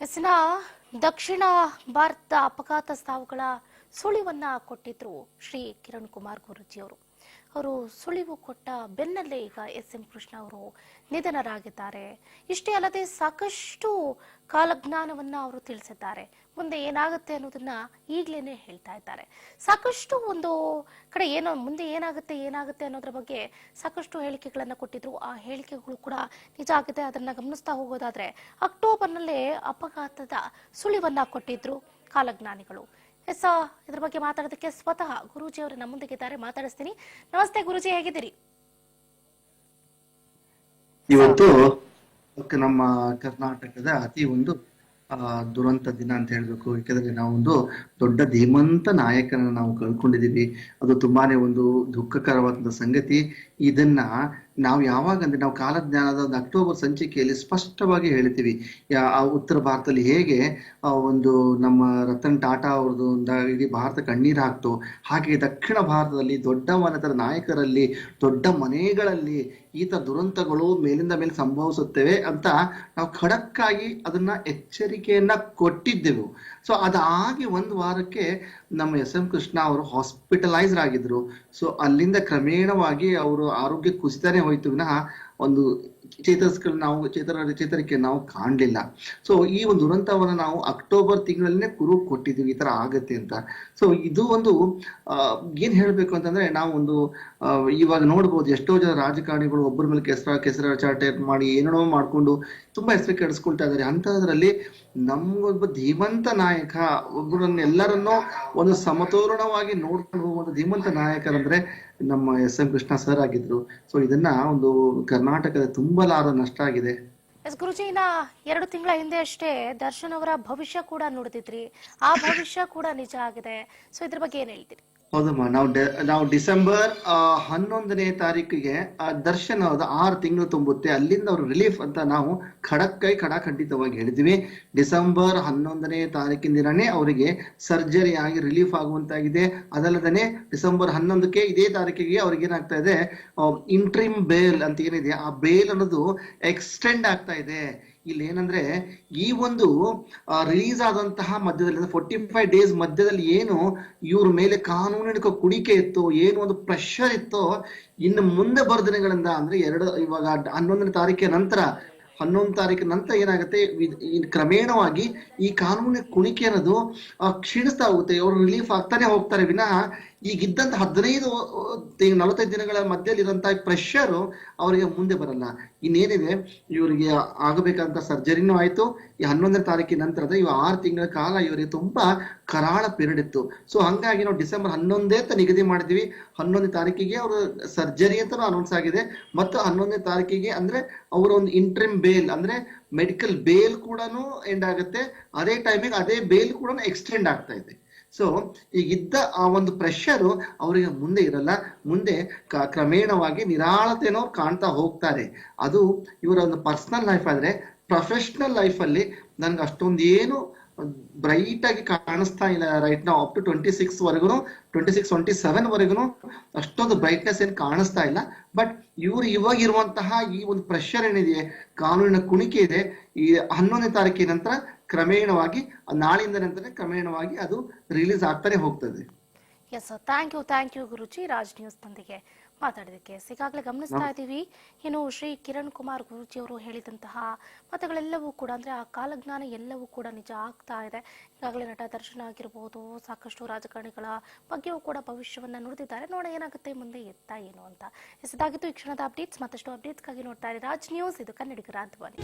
ಎಸ್ನ ದಕ್ಷಿಣ ಭಾರತ ಅಪಘಾತ ಸಾವುಗಳ ಸುಳಿವನ್ನ ಕೊಟ್ಟಿದ್ರು ಶ್ರೀ ಕಿರಣ್ ಕುಮಾರ್ ಗುರೂಜಿ ಅವರು ಸುಳಿವು ಕೊಟ್ಟ ಬೆನ್ನಲ್ಲೇ ಈಗ ಎಸ್ ಎಂ ಕೃಷ್ಣ ಅವರು ನಿಧನರಾಗಿದ್ದಾರೆ. ಇಷ್ಟೇ ಅಲ್ಲದೆ ಸಾಕಷ್ಟು ಕಾಲಜ್ಞಾನವನ್ನ ಅವರು ತಿಳಿಸಿದ್ದಾರೆ. ಮುಂದೆ ಏನಾಗುತ್ತೆ ಅನ್ನೋದನ್ನ ಈಗ್ಲೇನೆ ಹೇಳ್ತಾ ಇದ್ದಾರೆ. ಸಾಕಷ್ಟು ಒಂದು ಕಡೆ ಏನೋ ಮುಂದೆ ಏನಾಗುತ್ತೆ ಏನಾಗುತ್ತೆ ಅನ್ನೋದ್ರ ಬಗ್ಗೆ ಸಾಕಷ್ಟು ಹೇಳಿಕೆಗಳನ್ನ ಕೊಟ್ಟಿದ್ರು. ಆ ಹೇಳಿಕೆಗಳು ಕೂಡ ನಿಜ ಆಗಿದೆ. ಅದನ್ನ ಗಮನಿಸ್ತಾ ಹೋಗೋದಾದ್ರೆ, ಅಕ್ಟೋಬರ್ನಲ್ಲೇ ಅಪಘಾತದ ಸುಳಿವನ್ನ ಕೊಟ್ಟಿದ್ರು ಕಾಲಜ್ಞಾನಿಗಳು. ಎಸ್, ಇದ್ರ ಬಗ್ಗೆ ಮಾತಾಡೋದಕ್ಕೆ ಸ್ವತಃ ಗುರೂಜಿ ಅವರು ನಮ್ಮೊಂದಿಗಿದ್ದಾರೆ ಮಾತಾಡಿಸ್ತೀನಿ. ನಮಸ್ತೆ ಗುರೂಜಿ, ಹೇಗಿದ್ದೀರಿ? ಇವತ್ತು ನಮ್ಮ ಕರ್ನಾಟಕದ ಅತಿ ಒಂದು ದುರಂತ ದಿನ ಅಂತ ಹೇಳ್ಬೇಕು. ಯಾಕಂದ್ರೆ ನಾವೊಂದು ದೊಡ್ಡ ಧೀಮಂತ ನಾಯಕನ ನಾವು ಕಳ್ಕೊಂಡಿದೀವಿ ಅದು ತುಂಬಾನೇ ಒಂದು ದುಃಖಕರವಾದಂತ ಸಂಗತಿ. ಇದನ್ನ ನಾವು ಯಾವಾಗ ಅಂದ್ರೆ ನಾವು ಕಾಲಜ್ಞಾನದ ಒಂದು ಅಕ್ಟೋಬರ್ ಸಂಚಿಕೆಯಲ್ಲಿ ಸ್ಪಷ್ಟವಾಗಿ ಹೇಳ್ತೀವಿ. ಆ ಉತ್ತರ ಭಾರತದಲ್ಲಿ ಹೇಗೆ ಒಂದು ನಮ್ಮ ರತನ್ ಟಾಟಾ ಅವ್ರದ್ದು ಒಂದು ಇಡೀ ಭಾರತ ಕಣ್ಣೀರು ಹಾಕ್ತು. ಹಾಗೆ ದಕ್ಷಿಣ ಭಾರತದಲ್ಲಿ ದೊಡ್ಡ ಮನೆತರ ನಾಯಕರಲ್ಲಿ ದೊಡ್ಡ ಮನೆಗಳಲ್ಲಿ ಈ ತರ ದುರಂತಗಳು ಮೇಲಿಂದ ಮೇಲೆ ಸಂಭವಿಸುತ್ತವೆ ಅಂತ ನಾವು ಖಡಕ್ಕಾಗಿ ಅದನ್ನ ಎಚ್ಚರಿಕೆಯನ್ನ ಕೊಟ್ಟಿದ್ದೆವು. ಸೊ ಅದಾಗಿ ಒಂದು ವಾರಕ್ಕೆ ನಮ್ಮ ಎಸ್ ಎಂ ಕೃಷ್ಣ ಅವರು ಹಾಸ್ಪಿಟಲೈಸ್ ಆಗಿದ್ರು. ಸೊ ಅಲ್ಲಿಂದ ಕ್ರಮೇಣವಾಗಿ ಅವರು ಆರೋಗ್ಯ ಕುಸಿತಾನೆ ಹೋಯ್ತು. ವಿನಃ ಒಂದು ಚೇತರಿಸ್ಗಳು ನಾವು ಚೇತರ, ಚೇತರಿಕೆ ನಾವು ಕಾಣಲಿಲ್ಲ. ಸೊ ಈ ಒಂದು ದುರಂತವನ್ನು ನಾವು ಅಕ್ಟೋಬರ್ ತಿಂಗಳಲ್ಲೇ ಕುರು ಕೊಟ್ಟಿದ್ದೀವಿ, ಈ ತರ ಆಗತ್ತೆ ಅಂತ. ಸೊ ಇದು ಒಂದು ಏನು ಹೇಳ್ಬೇಕು ಅಂತಂದ್ರೆ ನಾವು ಒಂದು ಇವಾಗ ನೋಡ್ಬೋದು ಎಷ್ಟೋ ಜನ ರಾಜಕಾರಣಿಗಳು ಒಬ್ಬರ ಮೇಲೆ ಕೆಸರ ಕೆಸರ ಚಾಟೆ ಮಾಡಿ, ಏನೇನೋ ಮಾಡ್ಕೊಂಡು ತುಂಬಾ ಹೆಸರು ಕೆಡಿಸ್ಕೊಳ್ತಾ ಇದ್ದಾರೆ. ಅಂತದ್ರಲ್ಲಿ ನಮ್ಗೊಬ್ಬ ಧೀಮಂತ ನಾಯಕ ಒಬ್ಬರನ್ನ ಎಲ್ಲರನ್ನೂ ಒಂದು ಸಮತೋಲನವಾಗಿ ನೋಡ್ಕೊಂಡು ಹೋಗುವಂತ ಧೀಮಂತ ನಾಯಕರಂದ್ರೆ ನಮ್ಮ ಎಸ್ ಎಂ ಕೃಷ್ಣ ಸರ್ ಆಗಿದ್ರು. ಸೊ ಇದನ್ನ ಒಂದು ಕರ್ನಾಟಕದ ತುಂಬಲಾರದ ನಷ್ಟ ಆಗಿದೆ. ಎಸ್ ಗುರುಜಿ, ಇನ್ನ ಎರಡು ತಿಂಗಳ ಹಿಂದೆ ಅಷ್ಟೇ ದರ್ಶನ್ ಅವರ ಭವಿಷ್ಯ ಕೂಡ ನೋಡಿದ್ರಿ ಆ ಭವಿಷ್ಯ ಕೂಡ ನಿಜ ಆಗಿದೆ. ಸೊ ಇದ್ರ ಬಗ್ಗೆ ಏನ್ ಹೇಳ್ತೀರಿ? ಹೌದಮ್ಮ. ನಾವು ನಾವು ಡಿಸೆಂಬರ್ ಹನ್ನೊಂದನೇ ತಾರೀಕಿಗೆ ದರ್ಶನ್ ಅವ್ರದ್ದು ಆರು ತಿಂಗಳು ತುಂಬುತ್ತೆ. ಅಲ್ಲಿಂದ ಅವರು ರಿಲೀಫ್ ಅಂತ ನಾವು ಖಡಕ್ಕೈ ಖಡಖಂಡಿತವಾಗಿ ಹೇಳಿದ್ವಿ. ಡಿಸೆಂಬರ್ ಹನ್ನೊಂದನೇ ದಿನನೇ ಅವರಿಗೆ ಸರ್ಜರಿ ಆಗಿ ರಿಲೀಫ್ ಆಗುವಂತಾಗಿದೆ. ಅದಲ್ಲದೆ ಡಿಸೆಂಬರ್ ಹನ್ನೊಂದಕ್ಕೆ ಇದೇ ತಾರೀಕಿಗೆ ಅವ್ರಿಗೆ ಏನಾಗ್ತಾ ಇದೆ ಇಂಟ್ರಿಮ್ ಬೇಲ್ ಅಂತ ಏನಿದೆ, ಆ ಬೇಲ್ ಅನ್ನೋದು ಎಕ್ಸ್ಟೆಂಡ್ ಆಗ್ತಾ ಇದೆ. ಇಲ್ಲಿ ಏನಂದ್ರೆ, ಈ ಒಂದು ರಿಲೀಸ್ ಆದಂತಹ ಮಧ್ಯದಲ್ಲಿ ಫೋರ್ಟಿ ಫೈವ್ ಡೇಸ್ ಮಧ್ಯದಲ್ಲಿ ಏನು ಇವ್ರ ಮೇಲೆ ಕಾನೂನಿನ ಕುಡಿಕೆ ಇತ್ತು, ಏನು ಒಂದು ಪ್ರೆಷರ್ ಇತ್ತೋ, ಇನ್ನು ಮುಂದೆ ಬರೋ ದಿನಗಳಿಂದ ಅಂದ್ರೆ ಎರಡು, ಇವಾಗ ಹನ್ನೊಂದನೇ ತಾರೀಕಿನ ನಂತರ, ಹನ್ನೊಂದು ತಾರೀಕಿನ ನಂತರ ಏನಾಗುತ್ತೆ ಕ್ರಮೇಣವಾಗಿ ಈ ಕಾನೂನಿನ ಕುಣಿಕೆ ಅನ್ನೋದು ಕ್ಷೀಣಿಸ್ತಾ ಹೋಗುತ್ತೆ, ಅವರು ರಿಲೀಫ್ ಆಗ್ತಾನೆ ಹೋಗ್ತಾರೆ. ವಿನಃ ಈಗಿದ್ದಂತ ಹದಿನೈದು ನಲವತ್ತೈದು ದಿನಗಳ ಮಧ್ಯದಲ್ಲಿ ಇರುವಂತಹ ಪ್ರೆಷರ್ ಅವರಿಗೆ ಮುಂದೆ ಬರಲ್ಲ. ಇನ್ನೇನಿದೆ, ಇವರಿಗೆ ಆಗಬೇಕಂತ ಸರ್ಜರಿನೂ ಆಯ್ತು. ಈ ಹನ್ನೊಂದನೇ ತಾರೀಕಿನ ನಂತರದ ಇವ ಆರು ತಿಂಗಳ ಕಾಲ ಇವರಿಗೆ ತುಂಬಾ ಕರಾಳ ಪೀರಿಯಡ್ ಇತ್ತು. ಸೊ ಹಂಗಾಗಿ ನಾವು ಡಿಸೆಂಬರ್ ಹನ್ನೊಂದೇ ಅಂತ ನಿಗದಿ ಮಾಡಿದ್ವಿ. ಹನ್ನೊಂದನೇ ತಾರೀಕಿಗೆ ಅವರು ಸರ್ಜರಿ ಅಂತ ಅನೌನ್ಸ್ ಆಗಿದೆ. ಮತ್ತು ಹನ್ನೊಂದನೇ ತಾರೀಕಿಗೆ ಅಂದ್ರೆ ಅವರ ಒಂದು ಇಂಟ್ರಿಮ್ ಬೇಲ್ ಅಂದ್ರೆ ಮೆಡಿಕಲ್ ಬೇಲ್ ಕೂಡ ಎಂಡ್ ಆಗುತ್ತೆ. ಅದೇ ಟೈಮಿಗೆ ಅದೇ ಬೇಲ್ ಕೂಡ ಎಕ್ಸ್ಟೆಂಡ್ ಆಗ್ತಾ ಇದೆ. ಸೊ ಈಗಿದ್ದ ಆ ಒಂದು ಪ್ರೆಷರು ಅವರಿಗೆ ಮುಂದೆ ಇರಲ್ಲ. ಮುಂದೆ ಕ್ರಮೇಣವಾಗಿ ನಿರಾಳತೆನೋ ಕಾಣ್ತಾ ಹೋಗ್ತಾರೆ. ಅದು ಇವರ ಒಂದು ಪರ್ಸನಲ್ ಲೈಫ್ ಆದ್ರೆ ಪ್ರೊಫೆಷನಲ್ ಲೈಫ್ ಅಲ್ಲಿ ನನ್ಗೆ ಅಷ್ಟೊಂದು ಏನು ಬ್ರೈಟ್ ಆಗಿ ಕಾಣಿಸ್ತಾ ಇಲ್ಲ ರೈಟ್ ನಾವು ಅಪ್ ಟು ಟ್ವೆಂಟಿ ಸಿಕ್ಸ್ ವರೆಗೂ ಟ್ವೆಂಟಿ ಸಿಕ್ಸ್ ಟ್ವೆಂಟಿ ಸೆವೆನ್ ವರೆಗೂ ಅಷ್ಟೊಂದು ಬ್ರೈಟ್ನೆಸ್ ಏನು ಕಾಣಿಸ್ತಾ ಇಲ್ಲ. ಬಟ್ ಇವ್ರು ಇವಾಗ ಇರುವಂತಹ ಈ ಒಂದು ಪ್ರೆಷರ್ ಏನಿದೆ, ಕಾನೂನಿನ ಕುಣಿಕೆ ಇದೆ, ಈ ಹನ್ನೊಂದನೇ ತಾರೀಕಿನ ನಂತರ ಕ್ರಮೇಣವಾಗಿ, ನಾಳಿಂದ ನಂತರ ಕ್ರಮೇಣವಾಗಿ ಅದು ರಿಲೀಸ್ ಆಗ್ತಾನೆ ಹೋಗ್ತದೆ. Yes thank you thank you Guruji Raj news ನೊಂದಿಗೆ ಮಾತಾಡೋದಕ್ಕೆ ಈಗಾಗಲೇ ಗಮನಿಸ್ತಾ ಇದ್ದೀವಿ. ಏನು ಶ್ರೀ ಕಿರಣ್ ಕುಮಾರ್ ಗುರುಜಿ ಅವರು ಹೇಳಿದಂತಹ ಮತಗಳೆಲ್ಲವೂ ಕೂಡ ಅಂದ್ರೆ ಆ ಕಾಲಜ್ಞಾನ ಎಲ್ಲವೂ ಕೂಡ ನಿಜ ಆಗ್ತಾ ಇದೆ. ಈಗಾಗಲೇ ನಟ ದರ್ಶನ ಆಗಿರ್ಬೋದು ಸಾಕಷ್ಟು ರಾಜಕಾರಣಿಗಳ ಬಗ್ಗೆಯೂ ಕೂಡ ಭವಿಷ್ಯವನ್ನ ನುಡಿದಿದ್ದಾರೆ. ನೋಡ ಏನಾಗುತ್ತೆ ಮುಂದೆ ಎತ್ತ ಏನು ಅಂತ. ಹೆಸರಾಗಿತ್ತು ಇದಾಗಿತ್ತು ಈ ಕ್ಷಣದ ಅಪ್ಡೇಟ್ಸ್ ಮತ್ತಷ್ಟು ಅಪ್ಡೇಟ್ಸ್ಗಾಗಿ ನೋಡ್ತಾ ಇರಿ. ರಾಜ್ ನ್ಯೂಸ್ ಇದು ಕನ್ನಡಿಗರ ಧ್ವನಿ